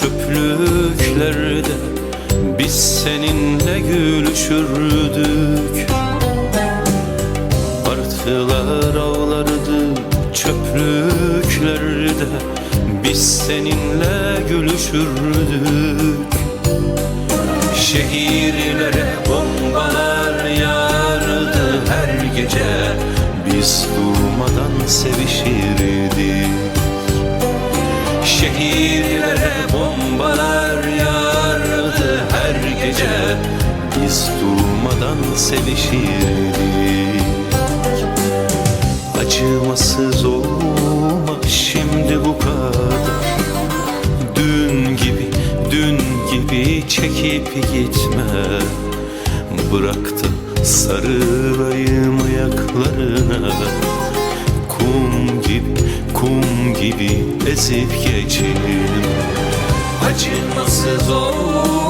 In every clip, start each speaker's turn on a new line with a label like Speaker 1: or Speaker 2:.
Speaker 1: çöplüklerde Biz seninle gülüşürdük. Martılar avlardı çöplüklerde Biz seninle gülüşürdük. Şehirlere bombalar yağardı her gece Biz durmadan sevişirdik Biz durmadan sevişirdik. Acımasız olma şimdi bu kadar. Dün gibi, dün gibi çekip gitme. Bırak da sarılayım ayaklarına. Kum gibi, kum gibi ezip geçelim Acımasız olma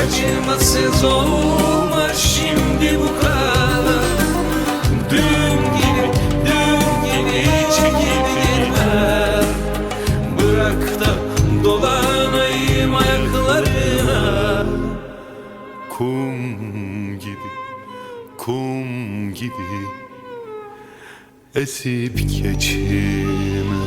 Speaker 1: Acımasız olma şimdi bu kadar. Dün gibi, dün gibi çekip gitme Bırak da dolanayım ayaklarına. Kum gibi, kum gibi Esip geçime